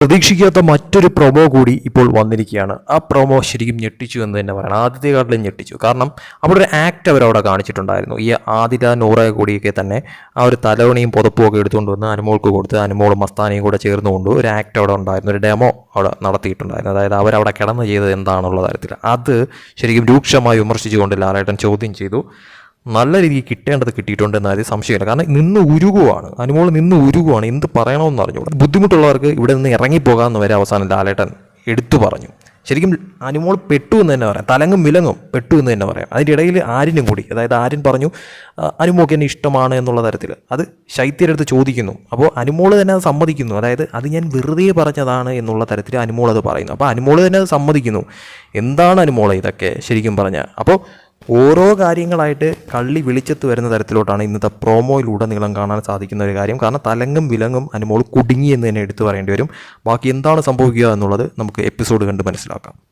പ്രതീക്ഷിക്കാത്ത മറ്റൊരു പ്രൊമോ കൂടി ഇപ്പോൾ വന്നിരിക്കുകയാണ്. ആ പ്രൊമോ ശരിക്കും ഞെട്ടിച്ചു എന്ന് തന്നെ പറയണം. ആദ്യത്തെ കാർഡിലും ഞെട്ടിച്ചു. കാരണം അവിടെ ഒരു ആക്ട് അവരവിടെ കാണിച്ചിട്ടുണ്ടായിരുന്നു. ഈ ആദില നൂറ കൂടിയൊക്കെ തന്നെ ആ ഒരു തലവണിയും പുതപ്പും ഒക്കെ എടുത്തുകൊണ്ട് വന്ന് അനുമോൾക്ക് കൊടുത്ത് അനുമോളും മസ്താനയും കൂടെ ചേർന്നുകൊണ്ട് ഒരു ആക്ട് അവിടെ ഉണ്ടായിരുന്നു. ഒരു ഡെമോ അവിടെ നടത്തിയിട്ടുണ്ടായിരുന്നു. അതായത് അവരവിടെ കിടന്ന് ചെയ്തത് എന്താണുള്ള തരത്തിൽ. അത് ശരിക്കും രൂക്ഷമായി വിമർശിച്ചുകൊണ്ട് ലാലേട്ടൻ ചോദ്യം ചെയ്തു. നല്ല രീതിയിൽ കിട്ടേണ്ടത് കിട്ടിയിട്ടുണ്ട് എന്നതിൽ സംശയമില്ല. കാരണം നിന്ന് ഉരുകുവാണ്. അനുമോൾ നിന്ന് ഉരുകുവാണ്. എന്ത് പറയണമെന്ന് അറിഞ്ഞു ബുദ്ധിമുട്ടുള്ളവർക്ക് ഇവിടെ നിന്ന് ഇറങ്ങിപ്പോകാമെന്ന് വരെ അവസാനം ലാലേട്ടൻ എടുത്തു പറഞ്ഞു. ശരിക്കും അനുമോൾ പെട്ടു എന്ന് തന്നെ പറയാം. തലങ്ങും വിലങ്ങും പെട്ടു എന്ന് തന്നെ പറയാം. അതിന്റെ ഇടയിൽ ആരിനും കൂടി അതായത് ആര്യൻ പറഞ്ഞു അനുമോക്ക് എന്നെ ഇഷ്ടമാണ് എന്നുള്ള തരത്തിൽ. അത് ശൈത്യരടുത്ത് ചോദിക്കുന്നു. അപ്പോൾ അനുമോൾ തന്നെ അത് സമ്മതിക്കുന്നു. അതായത് അത് ഞാൻ വെറുതെ പറഞ്ഞതാണ് എന്നുള്ള തരത്തിൽ അനുമോൾ അത് പറയുന്നു. അപ്പോൾ അനുമോൾ തന്നെ അത് സമ്മതിക്കുന്നു. എന്താണ് അനുമോളെ ഇതൊക്കെ? ശരിക്കും പറഞ്ഞാൽ. അപ്പോൾ ഓരോ കാര്യങ്ങളായിട്ട് കള്ളി വിളിച്ചെത്തു വരുന്ന തരത്തിലോട്ടാണ് ഇന്നത്തെ പ്രോമോയിലുടനീളം കാണാൻ സാധിക്കുന്ന ഒരു കാര്യം. കാരണം തലങ്ങും വിലങ്ങും അനുമോൾ കുടുങ്ങി എന്ന് തന്നെ എടുത്തു പറയേണ്ടി വരും. ബാക്കി എന്താണ് സംഭവിക്കുക എന്നുള്ളത് നമുക്ക് എപ്പിസോഡ് കണ്ട് മനസ്സിലാക്കാം.